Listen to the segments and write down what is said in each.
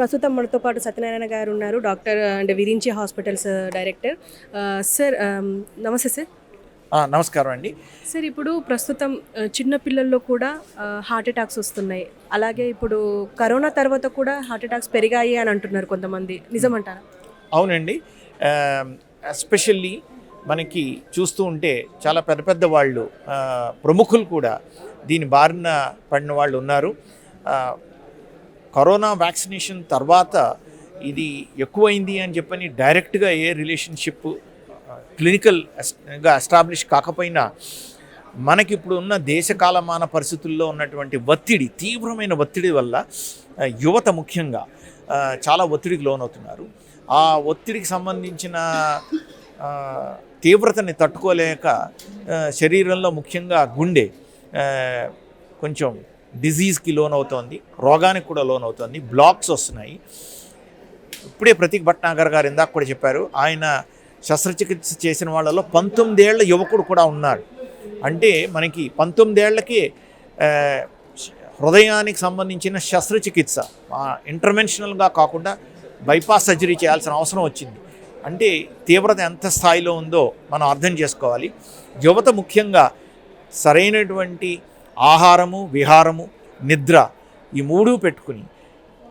ప్రస్తుతం మనతో పాటు సత్యనారాయణ గారు ఉన్నారు doctor and Virinchi hospitals director. Sir నమస్తే సార్. నమస్కారం అండి. సార్ ఇప్పుడు ప్రస్తుతం ఆ, చిన్న పిల్లల్లో కూడా హార్ట్ అటాక్స్ వస్తున్నాయి. అలాగే ఇప్పుడు కరోనా తర్వాత కూడా హార్ట్ అటాక్స్ పెరిగాయి అని అంటున్నారు కొంతమంది. నిజమంటారా? అవునండి. ఎస్పెషల్లీ మనకి చూస్తూ ఉంటే చాలా పెద్ద పెద్ద వాళ్ళు ప్రముఖులు కూడా దీని బారిన పడిన వాళ్ళు ఉన్నారు. కరోనా వ్యాక్సినేషన్ తర్వాత ఇది ఎక్కువైంది అని చెప్పని డైరెక్ట్గా ఏ రిలేషన్షిప్ క్లినికల్గా ఎస్టాబ్లిష్ కాకపోయినా మనకి ఇప్పుడు ఉన్న దేశకాలమాన పరిస్థితుల్లో ఉన్నటువంటి ఒత్తిడి తీవ్రమైన ఒత్తిడి వల్ల యువత ముఖ్యంగా చాలా ఒత్తిడికి లోనవుతున్నారు. ఆ ఒత్తిడికి సంబంధించిన తీవ్రతని తట్టుకోలేక శరీరంలో ముఖ్యంగా గుండె కొంచెం డిజీజ్కి లోనవుతోంది రోగానికి కూడా లోనవుతోంది బ్లాక్స్ వస్తున్నాయి. ఇప్పుడే ప్రతీక్ భట్నాగర్ గారు ఇందాక కూడా చెప్పారు ఆయన శస్త్రచికిత్స చేసిన వాళ్ళలో పంతొమ్మిదేళ్ళ యువకుడు కూడా ఉన్నాడు. అంటే మనకి పంతొమ్మిదేళ్ళకి హృదయానికి సంబంధించిన శస్త్రచికిత్స ఇంటర్వెన్షనల్గా కాకుండా బైపాస్ సర్జరీ చేయాల్సిన అవసరం వచ్చింది. అంటే తీవ్రత ఎంత స్థాయిలో ఉందో మనం అర్థం చేసుకోవాలి. యువత ముఖ్యంగా సరైనటువంటి ఆహారము విహారము నిద్ర ఈ మూడు పెట్టుకుని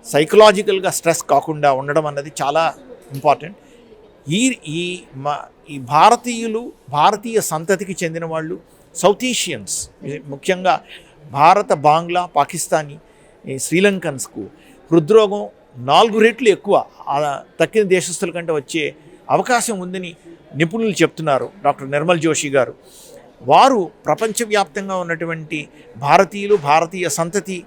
సైకలాజికల్గా స్ట్రెస్ కాకుండా ఉండడం అన్నది చాలా ఇంపార్టెంట్. ఈ ఈ మా ఈ భారతీయులు భారతీయ సంతతికి చెందిన వాళ్ళు సౌత్ ఏషియన్స్ ముఖ్యంగా భారత బాంగ్లా పాకిస్తానీ ఈ శ్రీలంకన్స్కు హృద్రోగం నాలుగు రెట్లు ఎక్కువ తక్కిన దేశస్తుల కంటే వచ్చే అవకాశం ఉందని నిపుణులు చెప్తున్నారు డాక్టర్ నిర్మల్ జోషి గారు. వారు ప్రపంచవ్యాప్తంగా ఉన్నటువంటి భారతీయులు భారతీయ సంతతి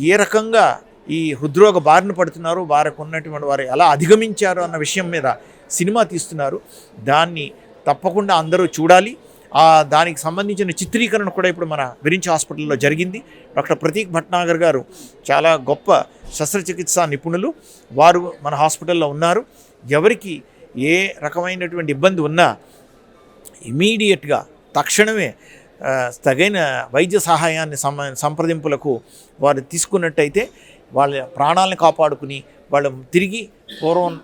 ఏ రకంగా ఈ హృద్రోగ బారిన పడుతున్నారు వారికి ఉన్నటువంటి వారు ఎలా అధిగమించారు అన్న విషయం మీద సినిమా తీస్తున్నారు. దాన్ని తప్పకుండా అందరూ చూడాలి. ఆ దానికి సంబంధించిన చిత్రీకరణ కూడా ఇప్పుడు మన విరించి హాస్పిటల్లో జరిగింది. డాక్టర్ ప్రతీక్ భట్నాగర్ గారు చాలా గొప్ప శస్త్రచికిత్సా నిపుణులు. వారు మన హాస్పిటల్లో ఉన్నారు. ఎవరికి ఏ రకమైనటువంటి ఇబ్బంది ఉన్నా ఇమీడియట్గా తక్షణమే తగిన వైద్య సహాయాన్ని సమ సంప్రదింపులకు వారు తీసుకున్నట్టయితే వాళ్ళ ప్రాణాలను కాపాడుకుని వాళ్ళు తిరిగి పూర్వం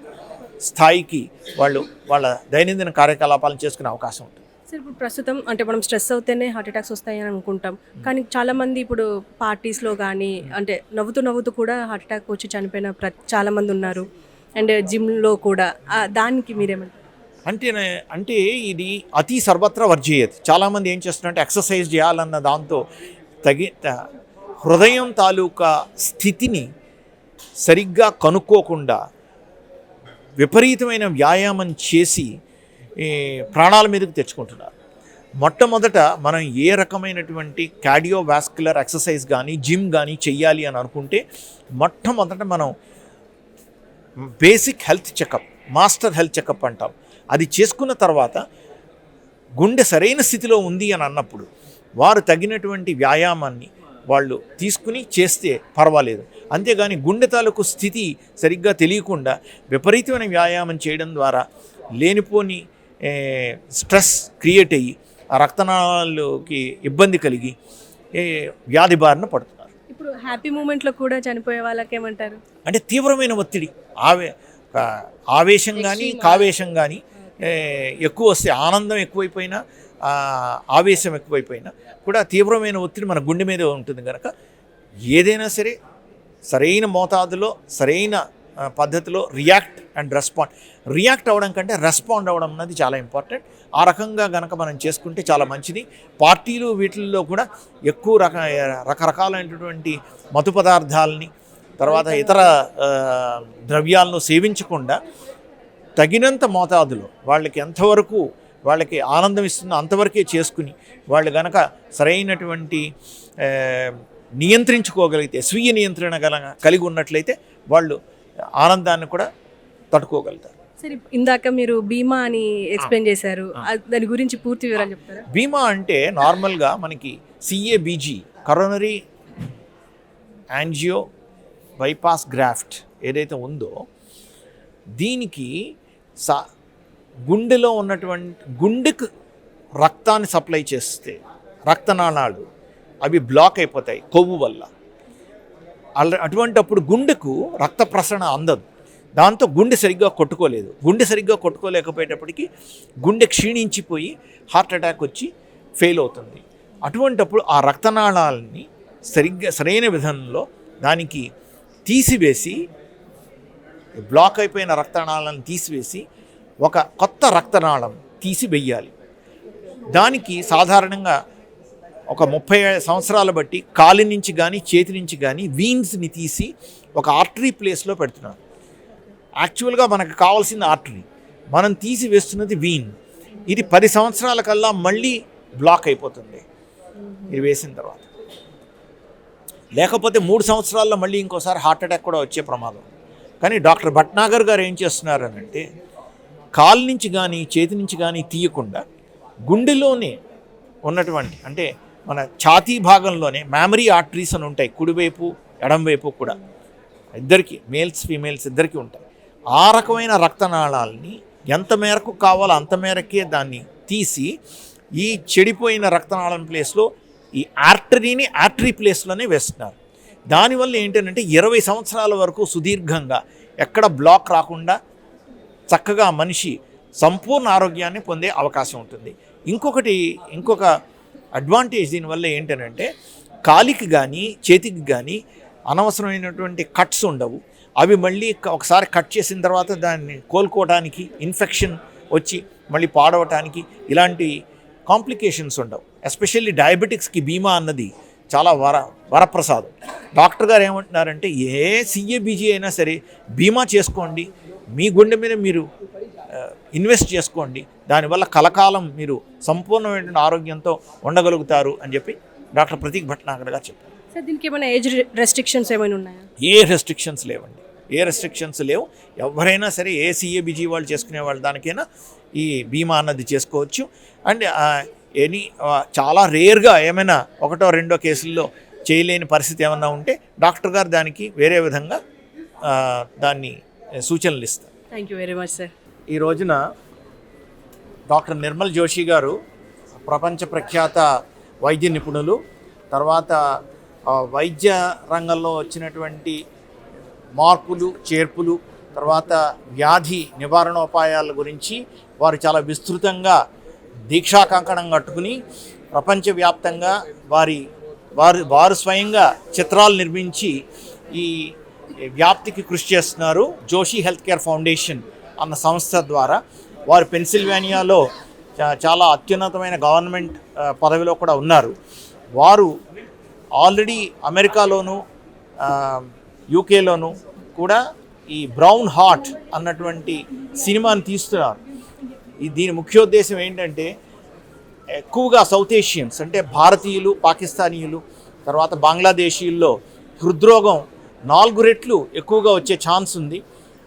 స్థాయికి వాళ్ళు వాళ్ళ దైనందిన కార్యకలాపాలను చేసుకునే అవకాశం ఉంటుంది. సార్ ఇప్పుడు ప్రస్తుతం అంటే మనం స్ట్రెస్ అవుతేనే హార్ట్ అటాక్స్ వస్తాయని అనుకుంటాం. కానీ చాలా మంది ఇప్పుడు పార్టీస్లో కానీ అంటే నవ్వుతూ నవ్వుతూ కూడా హార్ట్ అటాక్ వచ్చి చనిపోయిన ప్ర చాలా మంది ఉన్నారు. అండ్ జిమ్లో కూడా దానికి మీరేమంటారు? అంటే అంటే ఇది అతి సర్వత్రా వర్జీయత్. చాలామంది ఏం చేస్తున్నారంటే ఎక్సర్సైజ్ చేయాలన్న దాంతో తగి హృదయం తాలూకా స్థితిని సరిగ్గా కనుక్కోకుండా విపరీతమైన వ్యాయామం చేసి ప్రాణాల మీదకు తెచ్చుకుంటున్నారు. మొట్టమొదట మనం ఏ రకమైనటువంటి కార్డియోవాస్కులర్ ఎక్సర్సైజ్ కానీ జిమ్ కానీ చెయ్యాలి అని అనుకుంటే మొట్టమొదట మనం basic health checkup master health checkup అంటాం. అది చేసుకున్న తర్వాత గుండె సరైన స్థితిలో ఉంది అని అన్నప్పుడు వారు తగినటువంటి వ్యాయామాన్ని వాళ్ళు తీసుకుని చేస్తే పర్వాలేదు. అంతేగాని గుండె తాలూకు స్థితి సరిగ్గా తెలియకుండా విపరీతమైన వ్యాయామం చేయడం ద్వారా లేనిపోని స్ట్రెస్ క్రియేట్ అయ్యి ఆ రక్తనాళాలకి ఇబ్బంది కలిగి వ్యాధి బారిన పడుతున్నారు. ఇప్పుడు హ్యాపీ మూమెంట్లో కూడా చనిపోయే వాళ్ళకి ఏమంటారు అంటే తీవ్రమైన ఒత్తిడి. ఆవే ఆవేశం కానీ కావేశం కానీ ఎక్కువ వస్తే ఆనందం ఎక్కువైపోయినా ఆవేశం ఎక్కువైపోయినా కూడా తీవ్రమైన ఒత్తిడి మన గుండె మీద ఉంటుంది కనుక ఏదైనా సరే సరైన మోతాదులో సరైన పద్ధతిలో రియాక్ట్ అండ్ రెస్పాండ్. రియాక్ట్ అవ్వడం కంటే రెస్పాండ్ అవ్వడం అన్నది చాలా ఇంపార్టెంట్. ఆ రకంగా గనక మనం చేసుకుంటే చాలా మంచిది. పార్టీలు వీటిల్లో కూడా ఎక్కువ రక రకరకాలైనటువంటి మత్తు పదార్థాలని తర్వాత ఇతర ద్రవ్యాలను సేవించకుండా తగినంత మోతాదులో వాళ్ళకి ఎంతవరకు వాళ్ళకి ఆనందం ఇస్తుందో అంతవరకే చేసుకుని వాళ్ళు గనక సరైనటువంటి నియంత్రించుకోగలిగితే స్వీయ నియంత్రణ గల కలిగి ఉన్నట్లయితే వాళ్ళు ఆనందాన్ని కూడా తట్టుకోగలుగుతారు. సరే ఇందాక మీరు బీమా అని ఎక్స్ప్లెయిన్ చేశారు. దాని గురించి పూర్తి వివరాలు చెప్తారా? బీమా అంటే నార్మల్గా మనకి CABG coronary angio bypass graft ఏదైతే ఉందో దీనికి సా గుండెలో ఉన్నటువంటి గుండెకు రక్తాన్ని సప్లై చేస్తే రక్తనాళాలు అవి బ్లాక్ అయిపోతాయి కొవ్వు వల్ల. అల అటువంటప్పుడు గుండెకు రక్త ప్రసరణ అందదు. దాంతో గుండె సరిగ్గా కొట్టుకోలేదు. గుండె సరిగ్గా కొట్టుకోలేకపోయేటప్పటికి గుండె క్షీణించిపోయి హార్ట్ అటాక్ వచ్చి ఫెయిల్ అవుతుంది. అటువంటప్పుడు ఆ రక్తనాళాలని సరిగ్గా సరైన విధానంలో దానికి తీసివేసి బ్లాక్ అయిపోయిన రక్తనాళాలను తీసివేసి ఒక కొత్త రక్తనాళం తీసి వెయ్యాలి. దానికి సాధారణంగా ఒక ముప్పై సంవత్సరాల బట్టి కాలి నుంచి కానీ చేతి నుంచి కానీ వీన్స్ని తీసి ఒక ఆర్టరీ ప్లేస్లో పెడుతున్నారు. యాక్చువల్గా మనకు కావాల్సిన ఆర్టరీ. మనం తీసి వేస్తున్నది వీన్. ఇది పది సంవత్సరాల కల్లా మళ్ళీ బ్లాక్ అయిపోతుంది. ఇది వేసిన తర్వాత. లేకపోతే మూడు సంవత్సరాల్లో మళ్ళీ ఇంకోసారి హార్ట్ అటాక్ కూడా వచ్చే ప్రమాదం. ఉంది. కానీ డాక్టర్ భట్నాగర్ గారు ఏం చేస్తున్నారనంటే కాలు నుంచి కానీ చేతి నుంచి కానీ తీయకుండా గుండెలోనే ఉన్నటువంటి అంటే మన ఛాతీ భాగంలోనే మ్యామరీ ఆర్టరీస్ అని ఉంటాయి కుడివైపు ఎడంవైపు కూడా. ఇద్దరికి మేల్స్ ఫీమేల్స్ ఇద్దరికి ఉంటాయి. ఆ రకమైన రక్తనాళాలని ఎంత మేరకు కావాలో అంత మేరకే దాన్ని తీసి ఈ చెడిపోయిన రక్తనాళం ప్లేస్లో ఈ ఆర్టరీని ఆర్టరీ ప్లేస్లోనే వేస్తున్నారు. దానివల్ల ఏంటంటే ఇరవై సంవత్సరాల వరకు సుదీర్ఘంగా ఎక్కడ బ్లాక్ రాకుండా చక్కగా మనిషి సంపూర్ణ ఆరోగ్యాన్ని పొందే అవకాశం ఉంటుంది. ఇంకొకటి ఇంకొక అడ్వాంటేజ్ దీనివల్ల ఏంటంటే కాలికి కానీ చేతికి కానీ అనవసరమైనటువంటి కట్స్ ఉండవు. అవి మళ్ళీ ఒకసారి కట్ చేసిన తర్వాత దాన్ని కోలుకోవడానికి ఇన్ఫెక్షన్ వచ్చి మళ్ళీ పాడవటానికి ఇలాంటి కాంప్లికేషన్స్ ఉండవు. ఎస్పెషల్లీ డయాబెటిక్స్కి బీమా అన్నది చాలా వర వరప్రసాదం. డాక్టర్ గారు ఏమంటున్నారంటే ఏ సిఏబీజీ అయినా సరే బీమా చేసుకోండి మీ గుండె మీద మీరు ఇన్వెస్ట్ చేసుకోండి దానివల్ల కలకాలం మీరు సంపూర్ణమైన ఆరోగ్యంతో ఉండగలుగుతారు అని చెప్పి డాక్టర్ ప్రతీక్ భట్నాగర్ గారు చెప్పారు. సార్ దీనికి ఏమైనా ఏజ్ రెస్ట్రిక్షన్స్ ఏమైనా ఉన్నాయా? ఏ రెస్ట్రిక్షన్స్ లేవండి. ఏ రెస్ట్రిక్షన్స్ లేవు. ఎవరైనా సరే ఏ సిఏబిజీ వాళ్ళు చేసుకునే వాళ్ళు దానికైనా ఈ బీమా అన్నది చేసుకోవచ్చు. అండ్ ఎనీ చాలా రేర్గా ఏమైనా ఒకటో రెండో కేసుల్లో చేయలేని పరిస్థితి ఏమన్నా ఉంటే డాక్టర్ గారు దానికి వేరే విధంగా దాన్ని సూచనలు ఇస్తారు. Thank you very much sir ఈ రోజున డాక్టర్ నిర్మల్ జోషి గారు ప్రపంచ ప్రఖ్యాత వైద్య నిపుణులు తర్వాత వైద్య రంగంలో వచ్చినటువంటి మార్పులు చేర్పులు తర్వాత వ్యాధి నివారణోపాయాల గురించి వారు చాలా విస్తృతంగా దీక్షా కంకణం కట్టుకుని ప్రపంచవ్యాప్తంగా వారి వారు వారు స్వయంగా చిత్రాలు నిర్మించి ఈ వ్యాప్తికి కృషి చేస్తున్నారు జోషి హెల్త్ కేర్ ఫౌండేషన్ అన్న సంస్థ ద్వారా. వారు పెన్సిల్వేనియాలో చా- చాలా అత్యున్నతమైన గవర్నమెంట్ పదవిలో కూడా ఉన్నారు. వారు ఆల్రెడీ అమెరికాలోను యూకేలోను కూడా ఈ బ్రౌన్ హార్ట్ అన్నటువంటి సినిమాని తీస్తున్నారు. దీని ముఖ్యోద్దేశం ఏంటంటే ఎక్కువగా సౌత్ ఏషియన్స్ అంటే భారతీయులు పాకిస్తానీయులు తర్వాత బంగ్లాదేశీయుల్లో హృద్రోగం నాలుగు రెట్లు ఎక్కువగా వచ్చే ఛాన్స్ ఉంది.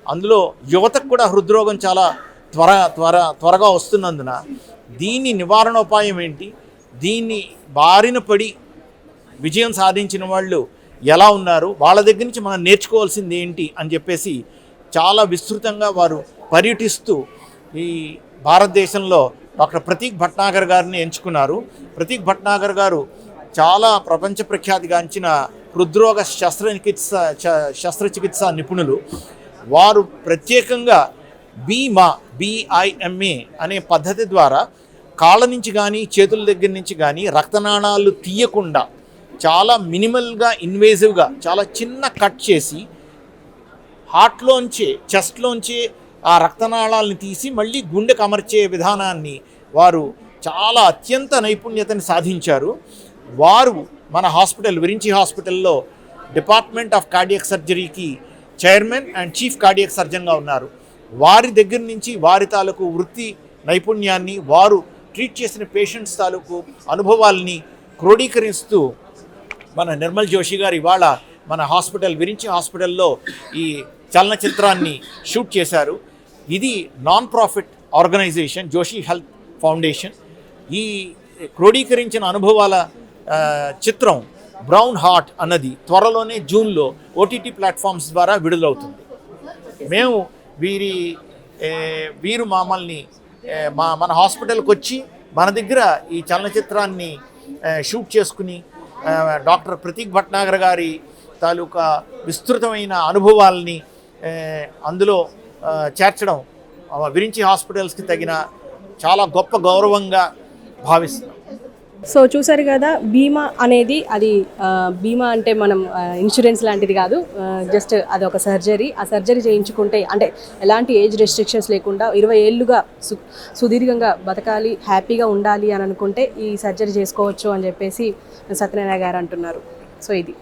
అందులో యువతకు కూడా హృద్రోగం చాలా త్వర త్వర త్వరగా వస్తున్నందున దీని నివారణోపాయం ఏంటి? దీన్ని బారిన పడి విజయం సాధించిన వాళ్ళు ఎలా ఉన్నారు? వాళ్ళ దగ్గర నుంచి మనం నేర్చుకోవాల్సింది ఏంటి? అని చెప్పేసి చాలా విస్తృతంగా వారు పర్యటిస్తూ ఈ భారతదేశంలో డాక్టర్ ప్రతీక్ భట్నాగర్ గారిని ఎంచుకున్నారు. ప్రతీక్ భట్నాగర్ గారు చాలా ప్రపంచ ప్రఖ్యాతిగాంచిన హృద్రోగ శస్త్రచికిత్స చ- శస్త్రచికిత్స నిపుణులు. వారు ప్రత్యేకంగా బీమా బీఐఎంఏ అనే పద్ధతి ద్వారా కాళ్ళ నుంచి కానీ చేతుల దగ్గర నుంచి కానీ రక్తనాళాలు తీయకుండా చాలా మినిమల్గా ఇన్వేజివ్గా చాలా చిన్న కట్ చేసి హార్ట్లోంచి చెస్ట్లోంచి ఆ రక్తనాళాలను తీసి మళ్ళీ గుండెకు అమర్చే విధానాన్ని వారు చాలా అత్యంత నైపుణ్యతని సాధించారు. వారు మన హాస్పిటల్ విరించి హాస్పిటల్లో డిపార్ట్మెంట్ ఆఫ్ కార్డియక్ సర్జరీకి చైర్మన్ అండ్ చీఫ్ కార్డియక్ సర్జన్గా ఉన్నారు. వారి దగ్గర నుంచి వారి తాలూకు వృత్తి నైపుణ్యాన్ని వారు ట్రీట్ చేసిన పేషెంట్స్ తాలూకు అనుభవాల్ని క్రోడీకరిస్తూ మన నిర్మల్ జోషి గారు ఇవాళ మన హాస్పిటల్ విరించి హాస్పిటల్లో ఈ చలనచిత్రాన్ని షూట్ చేశారు. ఇది non profit organisation Joshi health foundation ఈ క్రోడీకరించిన అనుభవాల చిత్రం బ్రౌన్ హార్ట్ అన్నది త్వరలోనే జూన్లో ఓటీటీ ప్లాట్ఫామ్స్ ద్వారా విడుదలవుతుంది. మేము వీరి వీరు మమ్మల్ని మా మన హాస్పిటల్కి వచ్చి మన దగ్గర ఈ చలనచిత్రాన్ని షూట్ చేసుకుని డాక్టర్ ప్రతీక్ భట్నాగర్ గారి తాలూకా విస్తృతమైన అనుభవాల్ని అందులో చేర్చడం విరించి హాస్పిటల్స్కి తగిన చాలా గొప్ప గౌరవంగా భావిస్తున్నాం. సో చూసారు కదా బీమా అనేది అది బీమా అంటే మనం ఇన్సూరెన్స్ లాంటిది కాదు జస్ట్ అది ఒక సర్జరీ. ఆ సర్జరీ చేయించుకుంటే అంటే ఎలాంటి ఏజ్ రెస్ట్రిక్షన్స్ లేకుండా ఇరవై ఏళ్ళుగా సు సుదీర్ఘంగా బతకాలి హ్యాపీగా ఉండాలి అని అనుకుంటే ఈ సర్జరీ చేసుకోవచ్చు అని చెప్పేసి సత్యనారాయణ గారు అంటున్నారు. సో ఇది.